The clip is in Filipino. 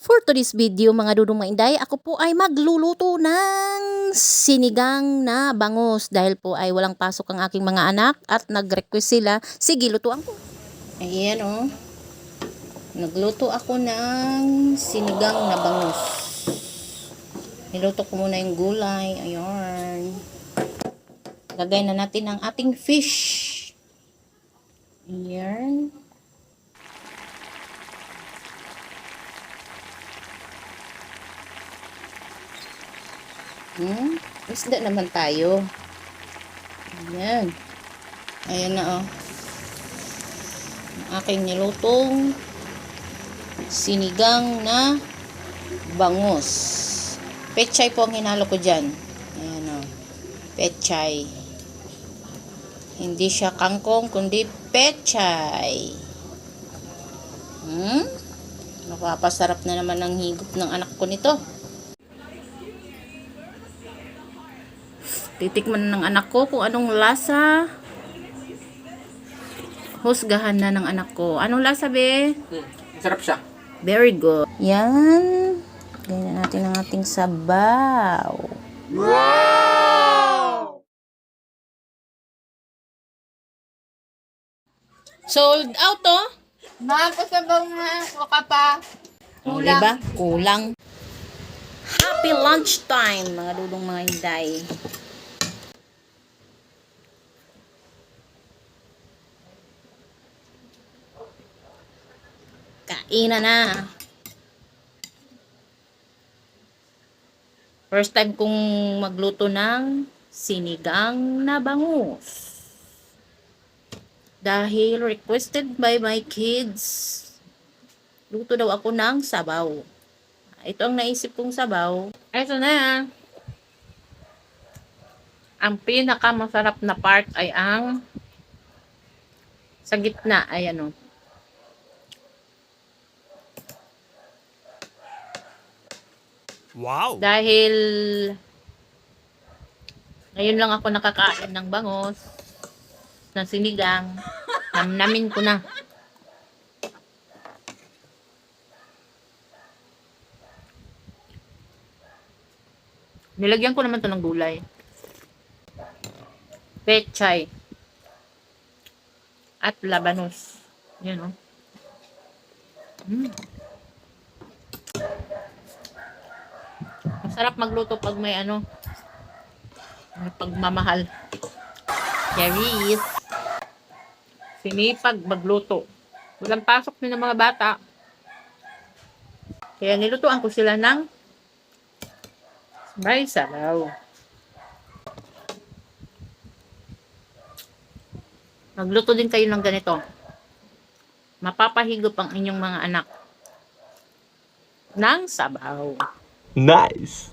For today's video mga dudong mainday, ako po ay magluluto ng sinigang na bangus dahil po ay walang pasok ang aking mga anak at nag-request sila, sige lutuan ko. Ayan oh. Nagluto ako ng sinigang na bangus. Niluto ko muna yung gulay. Ayan. Lagay na natin ang ating fish. Ayan. Hmm? Isda naman tayo. Ayan. Ayan na oh. Ang aking nilutong sinigang na bangus. Pechay po ang hinalo ko dyan. Ayan o. Pechay. Hindi siya kangkong, kundi pechay. Hmm? Napapasarap na naman ang higop ng anak ko nito. Titikman ng anak ko kung anong lasa. Husgahan na ng anak ko. Anong lasa, be? Hmm, sarap siya. Very good. Yan. Gawin na natin ang ating sabaw. Sold out, oh. Makasabaw nga, waka pa. Oh, diba? Kulang. Happy lunchtime, mga dudong mga hinday. Kainan na. First time kong magluto ng sinigang na bangus. Dahil requested by my kids, luto daw ako ng sabaw. Ito ang naisip kong sabaw. Ito na. Ang pinakamasarap na part ay ang sa gitna. Ayan o. Wow! Dahil ngayon lang ako nakakain ng bangos, ng sinigang, namnamin ko na. Nilagyan ko naman to ng gulay. Pechay. At labanos. Yan o. Mm. Masarap magluto pag may ano, pagmamahal. Charis. Sinipag magluto. Walang pasok din ng mga bata. Kaya nilutuan ko sila ng may sabaw. Magluto din kayo ng ganito. Mapapahigop ang inyong mga anak ng sabaw. Nice!